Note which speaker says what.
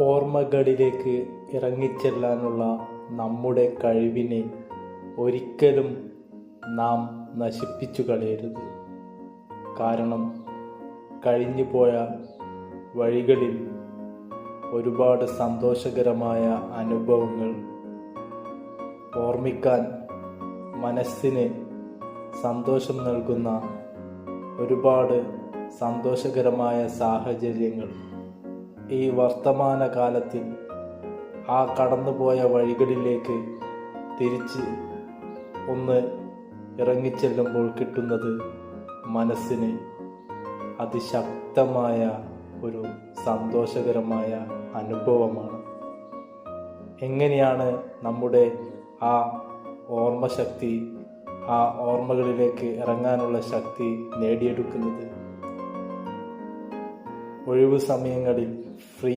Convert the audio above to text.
Speaker 1: ഓർമ്മകളിലേക്ക് ഇറങ്ങിച്ചെല്ലാനുള്ള നമ്മുടെ കഴിവിനെ ഒരിക്കലും നാം നശിപ്പിച്ചു കളയരുത്. കാരണം കഴിഞ്ഞുപോയ വഴികളിൽ ഒരുപാട് സന്തോഷകരമായ അനുഭവങ്ങൾ ഓർമ്മിക്കാൻ മനസ്സിന് സന്തോഷം നൽകുന്ന ഒരുപാട് സന്തോഷകരമായ സാഹചര്യങ്ങൾ ഈ വർത്തമാന കാലത്തിൽ ആ കടന്നുപോയ വഴികളിലേക്ക് തിരിച്ച് ഒന്ന് ഇറങ്ങിച്ചെല്ലുമ്പോൾ കിട്ടുന്നത് മനസ്സിന് അതിശക്തമായ ഒരു സന്തോഷകരമായ അനുഭവമാണ്. എങ്ങനെയാണ് നമ്മുടെ ആ ഓർമ്മശക്തി ആ ഓർമ്മകളിലേക്ക് ഇറങ്ങാനുള്ള ശക്തി നേടിയെടുക്കുന്നത്? ഒഴിവു സമയങ്ങളിൽ ഫ്രീ